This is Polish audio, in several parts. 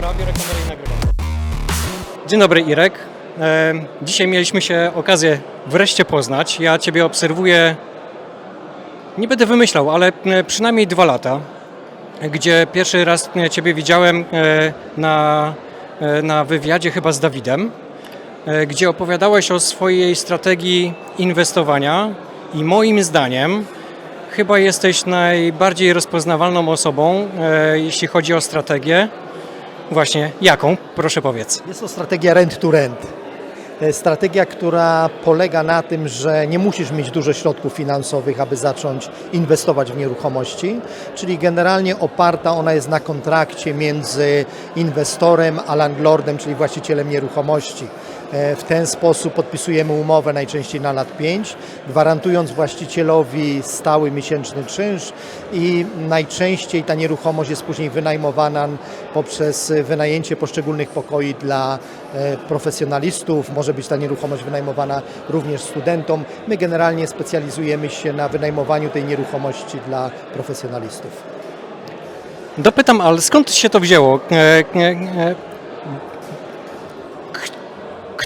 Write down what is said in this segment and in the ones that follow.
Dobra, biorę kamerę i nagrywam. Dzień dobry Irek. Dzisiaj mieliśmy się okazję wreszcie poznać. Ja Ciebie obserwuję, nie będę wymyślał, ale e, przynajmniej dwa lata, gdzie pierwszy raz e, Ciebie widziałem e, na, na wywiadzie chyba z Dawidem, gdzie opowiadałeś o swojej strategii inwestowania i moim zdaniem chyba jesteś najbardziej rozpoznawalną osobą, jeśli chodzi o strategię. Właśnie, jaką? Proszę powiedz. Jest to strategia rent to rent. Strategia, która polega na tym, że nie musisz mieć dużo środków finansowych, aby zacząć inwestować w nieruchomości, czyli generalnie oparta ona jest na kontrakcie między inwestorem a landlordem, czyli właścicielem nieruchomości. E, W ten sposób podpisujemy umowę najczęściej na lat 5, gwarantując właścicielowi stały miesięczny czynsz i najczęściej ta nieruchomość jest później wynajmowana poprzez wynajęcie poszczególnych pokoi dla e, profesjonalistów. Może być ta nieruchomość wynajmowana również studentom. My generalnie specjalizujemy się na wynajmowaniu tej nieruchomości dla profesjonalistów. Dopytam, ale skąd się to wzięło?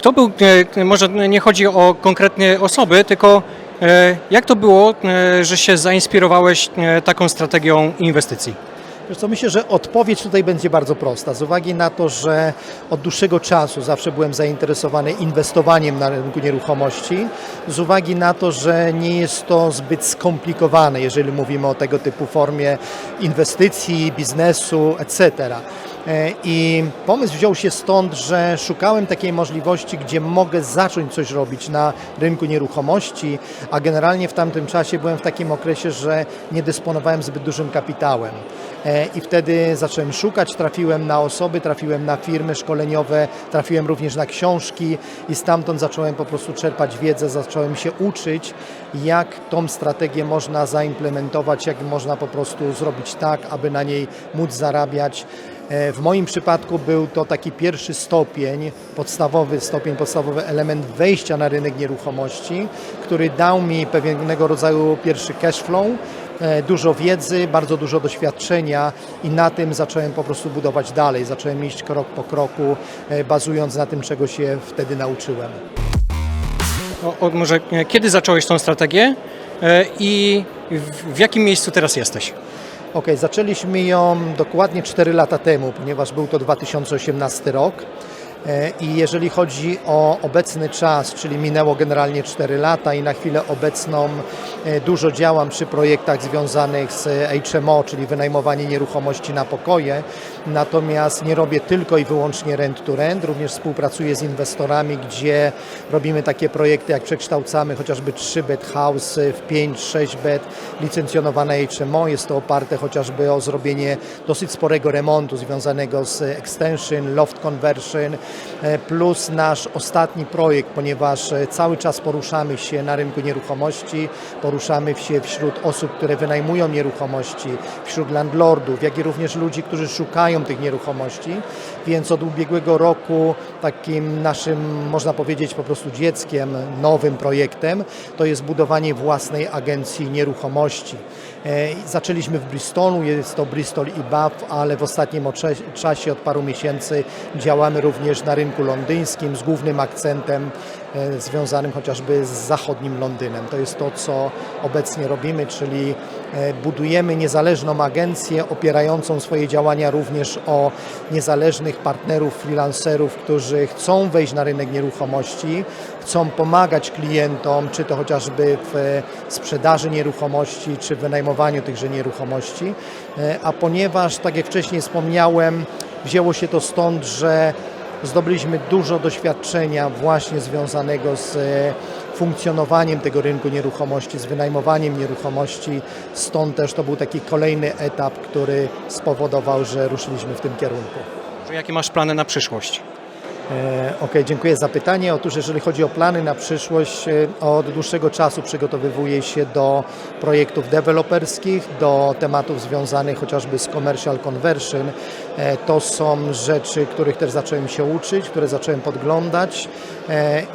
E, e, e, był, e, może nie chodzi o konkretnie osoby, tylko e, jak to było, że się zainspirowałeś taką strategią inwestycji? Wiesz co, myślę, że odpowiedź tutaj będzie bardzo prosta. Z uwagi na to, że od dłuższego czasu zawsze byłem zainteresowany inwestowaniem na rynku nieruchomości, z uwagi na to, że nie jest to zbyt skomplikowane, jeżeli mówimy o tego typu formie inwestycji, biznesu, etc. E, I pomysł wziął się stąd, że szukałem takiej możliwości, gdzie mogę zacząć coś robić na rynku nieruchomości, a generalnie w tamtym czasie byłem w takim okresie, że nie dysponowałem zbyt dużym kapitałem. E, I wtedy zacząłem szukać, trafiłem na osoby, trafiłem na firmy szkoleniowe, trafiłem również na książki i stamtąd zacząłem po prostu czerpać wiedzę, zacząłem się uczyć, jak tą strategię można zaimplementować, jak można po prostu zrobić tak, aby na niej móc zarabiać. E, W moim przypadku był to taki pierwszy stopień, podstawowy stopień, podstawowy element wejścia na rynek nieruchomości, który dał mi pewnego rodzaju pierwszy cash flow, e, dużo wiedzy, bardzo dużo doświadczenia i na tym zacząłem po prostu budować dalej. Zacząłem iść krok po kroku, e, bazując na tym, czego się wtedy nauczyłem. O, może kiedy zacząłeś tą strategię i w jakim miejscu teraz jesteś? Ok, zaczęliśmy ją dokładnie 4 lata temu, ponieważ był to 2018 rok. E, I jeżeli chodzi o obecny czas, czyli minęło generalnie 4 lata i na chwilę obecną e, dużo działam przy projektach związanych z HMO, czyli wynajmowanie nieruchomości na pokoje. Natomiast nie robię tylko i wyłącznie rent to rent, również współpracuję z inwestorami, gdzie robimy takie projekty jak przekształcamy chociażby 3 bed house w 5-6 bed licencjonowane HMO. Jest to oparte chociażby o zrobienie dosyć sporego remontu związanego z extension, loft conversion, plus nasz ostatni projekt, ponieważ e, cały czas poruszamy się na rynku nieruchomości, poruszamy się wśród osób, które wynajmują nieruchomości, wśród landlordów, jak i również ludzi, którzy szukają tych nieruchomości, więc od ubiegłego roku takim naszym, można powiedzieć, po prostu dzieckiem, nowym projektem, to jest budowanie własnej agencji nieruchomości. E, Zaczęliśmy w Bristolu, jest to Bristol i Bath, ale w ostatnim czasie od paru miesięcy działamy również na rynku londyńskim z głównym akcentem e, związanym chociażby z zachodnim Londynem. To jest to, co obecnie robimy, czyli e, budujemy niezależną agencję opierającą swoje działania również o niezależnych partnerów, freelancerów, którzy chcą wejść na rynek nieruchomości, chcą pomagać klientom, czy to chociażby w e, sprzedaży nieruchomości, czy w wynajmowaniu tychże nieruchomości. A ponieważ, tak jak wcześniej wspomniałem, wzięło się to stąd, że zdobyliśmy dużo doświadczenia właśnie związanego z e, funkcjonowaniem tego rynku nieruchomości, z wynajmowaniem nieruchomości. Stąd też to był taki kolejny etap, który spowodował, że ruszyliśmy w tym kierunku. Jakie masz plany na przyszłość? E, Okej, dziękuję za pytanie. Otóż jeżeli chodzi o plany na przyszłość, e, od dłuższego czasu przygotowywuję się do projektów deweloperskich, do tematów związanych chociażby z commercial conversion. E, To są rzeczy, których też zacząłem się uczyć, które zacząłem podglądać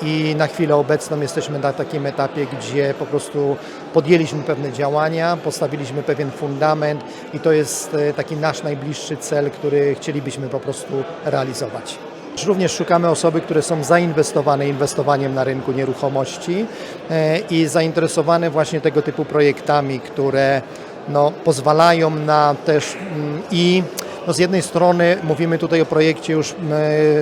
i na chwilę obecną jesteśmy na takim etapie, gdzie po prostu podjęliśmy pewne działania, postawiliśmy pewien fundament i to jest taki nasz najbliższy cel, który chcielibyśmy po prostu realizować. Również szukamy osoby, które są zainwestowane inwestowaniem na rynku nieruchomości e, i zainteresowane właśnie tego typu projektami, które no, pozwalają na też mm, i no z jednej strony mówimy tutaj o projekcie już mm,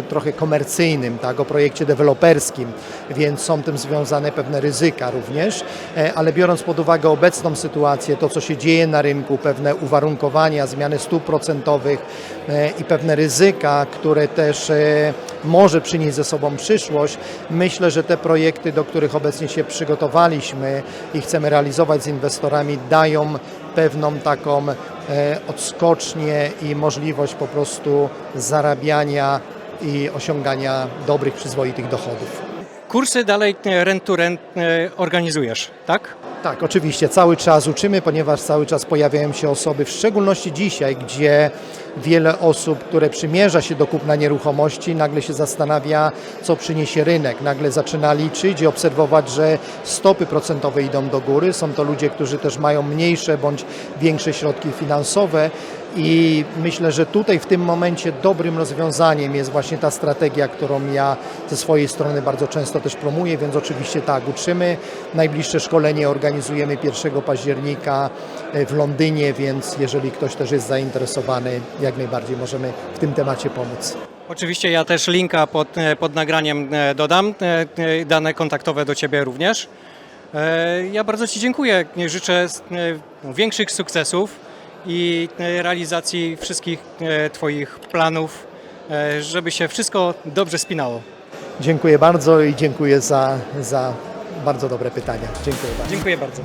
trochę komercyjnym, tak, o projekcie deweloperskim, więc są tym związane pewne ryzyka również, e, ale biorąc pod uwagę obecną sytuację, to co się dzieje na rynku, pewne uwarunkowania, zmiany stóp procentowych e, i pewne ryzyka, które też e, może przynieść ze sobą przyszłość, myślę, że te projekty, do których obecnie się przygotowaliśmy i chcemy realizować z inwestorami, dają pewną taką e, odskocznię i możliwość po prostu zarabiania i osiągania dobrych, przyzwoitych dochodów. Kursy dalej e, rent to rent e, organizujesz, tak? Tak, oczywiście, cały czas uczymy, ponieważ cały czas pojawiają się osoby, w szczególności dzisiaj, gdzie wiele osób, które przymierza się do kupna nieruchomości, nagle się zastanawia, co przyniesie rynek. Nagle zaczyna liczyć i obserwować, że stopy procentowe idą do góry. Są to ludzie, którzy też mają mniejsze bądź większe środki finansowe i myślę, że tutaj w tym momencie dobrym rozwiązaniem jest właśnie ta strategia, którą ja ze swojej strony bardzo często też promuję, więc oczywiście tak, uczymy. Najbliższe szkolenie organizujemy 1 października e, w Londynie, więc jeżeli ktoś też jest zainteresowany, jak najbardziej możemy w tym temacie pomóc. Oczywiście ja też linka pod, e, pod nagraniem e, dodam, dane kontaktowe do Ciebie również. Ja bardzo Ci dziękuję, życzę większych sukcesów i e, realizacji wszystkich e, Twoich planów, e, żeby się wszystko dobrze spinało. Dziękuję bardzo i dziękuję za, za bardzo dobre pytania. Dziękuję bardzo. Dziękuję bardzo.